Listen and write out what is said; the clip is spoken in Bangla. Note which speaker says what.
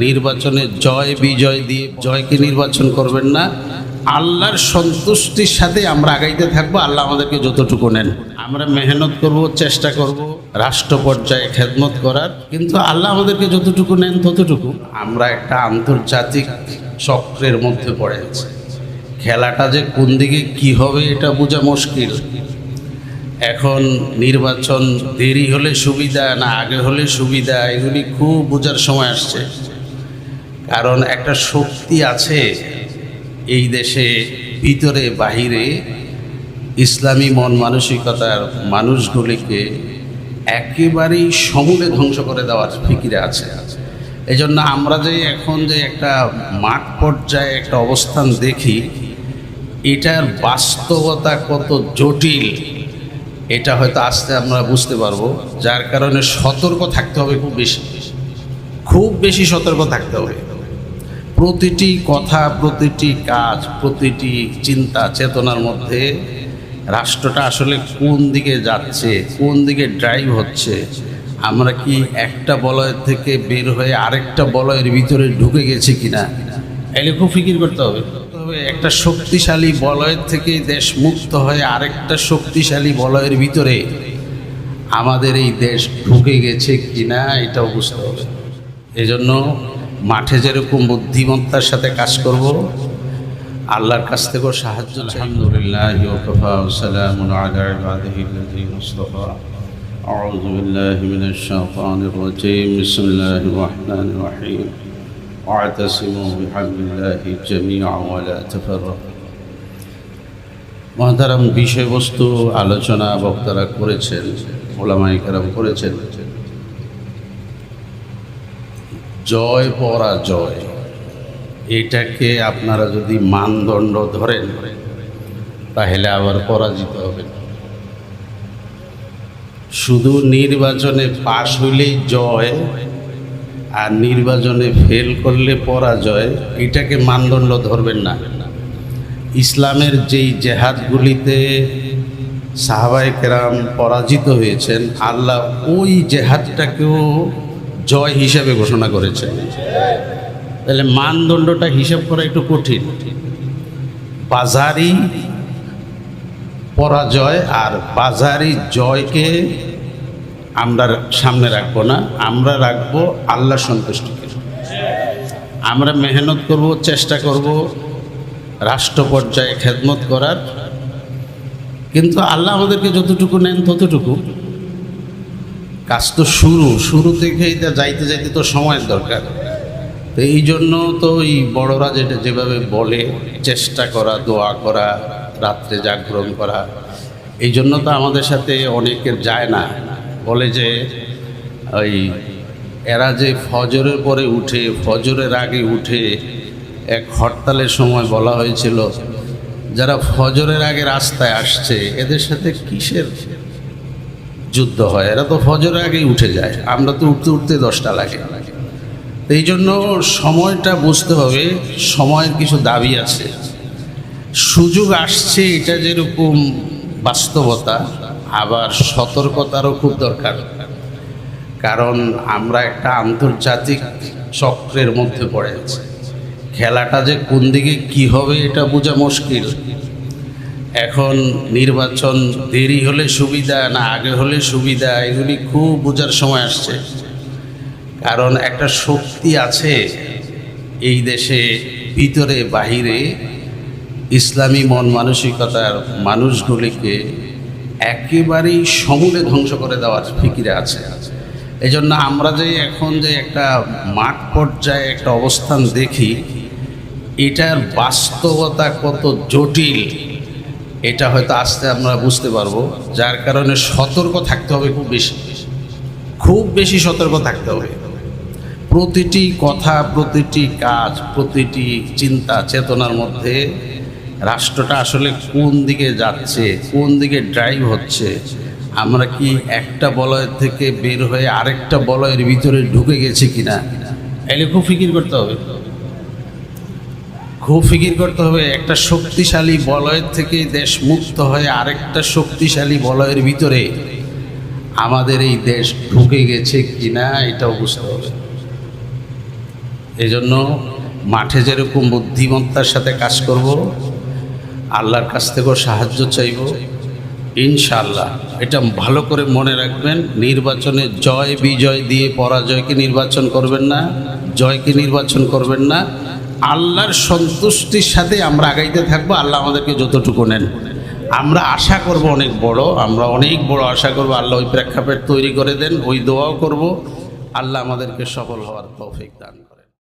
Speaker 1: নির্বাচনে জয়, বিজয় দিয়ে জয়কে নির্বাচন করবেন না। আল্লাহর সন্তুষ্টির সাথে আমরা আগাইতে থাকব। আল্লাহ আমাদেরকে যতটুকু নেন। আমরা মেহনত করব, চেষ্টা করব, রাষ্ট্র পর্যায়ে খেদমত করার। কিন্তু আল্লাহ আমাদেরকে যতটুকু নেন ততটুকু। আমরা একটা আন্তর্জাতিক চক্রের মধ্যে পড়ে আছি। খেলাটা যে কোন দিকে কি হবে এটা বোঝা মুশকিল। এখন নির্বাচন দেরি হলে সুবিধা না আগে হলে সুবিধা, এগুলি খুব বোঝার সময় আসছে। কারণ একটা শক্তি আছে এই দেশে, ভিতরে, বাহিরে। ইসলামী মন মানসিকতার মানুষগুলিকে একেবারেই সমূলে ধ্বংস করে দেওয়ার ফিকিরে আছে। এই জন্য আমরা যে এখন যে একটা মাঠ পর্যায়ে একটা অবস্থান দেখি, এটার বাস্তবতা কত জটিল, এটা হয়তো আস্তে আমরা বুঝতে পারব। যার কারণে সতর্ক থাকতে হবে খুব বেশি। খুব বেশি সতর্ক থাকতে হবে। প্রতিটি কথা, প্রতিটি কাজ, প্রতিটি চিন্তা, চেতনার মধ্যে রাষ্ট্রটা আসলে কোন দিকে যাচ্ছে, কোন দিকে ড্রাইভ হচ্ছে, আমরা কি একটা বলয়ের থেকে বের হয়ে আরেকটা বলয়ের ভিতরে ঢুকে গেছি কিনা? এলে খুব ফিকির করতে হবে। একটা শক্তিশালী বলয়ের থেকে দেশ মুক্ত হয়ে আরেকটা শক্তিশালী বলয়ের ভিতরে আমাদের এই দেশ ঢুকে গেছে কিনা, এটাও বুঝতে হবে। এজন্য মাঠে যেরকম বুদ্ধিমত্তার সাথে কাজ করব আল্লাহর কাছ থেকেও সাহায্য আলহামদুলিল্লাহ ওকফা সালামুন আলা ইবাদিহিল্লাযীনা ইসতাফা أعوذ بالله من الشيطان الرجيم بسم الله الرحمن الرحيم واعتصموا بحبل الله جميعا ولا تفرقوا মহাতারাম বিষয়বস্তু আলোচনা বক্তারা করেছেন ওলামাই কারাম করেছেন জয় পরাজয়। এটাকে আপনারা যদি মানদণ্ড ধরেন, তাহলে আবার পরাজিত হবেন। শুধু নির্বাচনে পাশ হইলেই জয়, আর নির্বাচনে ফেল করলে পরাজয়, এটাকে মানদণ্ড ধরবেন না। ইসলামের যেই জেহাদগুলিতে সাহাবাই কেরাম পরাজিত হয়েছেন, আল্লাহ ওই জেহাদটাকেও জয় হিসাবে ঘোষণা করেছেন তাহলে মানদণ্ডটা হিসাব করা একটু কঠিন। বাজারি পরাজয় আর বাজারি জয়কে আমরা সামনে রাখব না, আমরা রাখব আল্লাহ সন্তুষ্টিকে। আমরা মেহনত করব, চেষ্টা করব রাষ্ট্র পর্যায়ে খেদমত করার। কিন্তু আল্লাহ আমাদেরকে যতটুকু নেন ততটুকু। কাজ তো শুরু শুরু থেকেই যাইতে যাইতে তো সময়ের দরকার। তো এই জন্য তো এই বড়রা যেটা যেভাবে বলে, চেষ্টা করা, দোয়া করা, রাত্রে জাগরণ করা, এই জন্য তো আমাদের সাথে অনেকের যায় না। বলে যে, ওই এরা যে ফজরের পরে উঠে, ফজরের আগে উঠে এক হরতালের সময় বলা হয়েছিল, যারা ফজরের আগে রাস্তায় আসছে, এদের সাথে কিসের যুদ্ধ হয়, এরা তো ফজরের আগেই উঠে যায়, আমরা তো উঠতে উঠতে দশটা লাগে। এই জন্য সময়টা বুঝতে হবে, সময়ের কিছু দাবি আছে। সুযোগ আসছে এটা যেরকম বাস্তবতা, আবার সতর্কতারও খুব দরকার। কারণ আমরা একটা আন্তর্জাতিক চক্রের মধ্যে পড়ে আছি। খেলাটা যে কোন দিকে কি হবে এটা বোঝা মুশকিল। এখন নির্বাচন দেরি হলে সুবিধা, না আগে হলে সুবিধা, এগুলি খুব বোঝার সময় আসছে। কারণ একটা শক্তি আছে এই দেশে, ভিতরে বাহিরে ইসলামী মন মানসিকতার মানুষগুলিকে একেবারেই সমূলে ধ্বংস করে দেওয়ার ফিকিরে আছে। এই জন্য আমরা যে এখন যে একটা মাঠ পর্যায়ে একটা অবস্থান দেখি, এটার বাস্তবতা কত জটিল এটা হয়তো আস্তে আমরা বুঝতে পারব। যার কারণে সতর্ক থাকতে হবে খুব বেশি। খুব বেশি সতর্ক থাকতে হবে। প্রতিটি কথা, প্রতিটি কাজ, প্রতিটি চিন্তা, চেতনার মধ্যে রাষ্ট্রটা আসলে কোন দিকে যাচ্ছে, কোন দিকে ড্রাইভ হচ্ছে, আমরা কি একটা বলয়ের থেকে বের হয়ে আরেকটা বলয়ের ভিতরে ঢুকে গেছি কিনা, এলে খুব ফিকির করতে হবে। খুব ফিকির করতে হবে, একটা শক্তিশালী বলয়ের থেকে দেশ মুক্ত হয়ে আরেকটা শক্তিশালী বলয়ের ভিতরে আমাদের এই দেশ ঢুকে গেছে কিনা এটাও বুঝতে হবে। এই জন্য মাঠে যেরকম বুদ্ধিমত্তার সাথে কাজ করব, আল্লাহর কাছ থেকেও সাহায্য চাইব। ইনশাআল্লাহ, এটা ভালো করে মনে রাখবেন, নির্বাচনে জয় বিজয় দিয়ে পরাজয়কে নির্বাচন করবেন না, জয়কে নির্বাচন করবেন না। আল্লাহর সন্তুষ্টির সাথে আমরা আগাইতে থাকব, আল্লাহ আমাদেরকে যতটুকু নেন। আমরা আশা করব অনেক বড়, আমরা অনেক বড় আশা করব, আল্লাহ ওই প্রেক্ষাপট তৈরি করে দেন, ওই দোয়াও করব। আল্লাহ আমাদেরকে সফল হওয়ার তৌফিক দান করে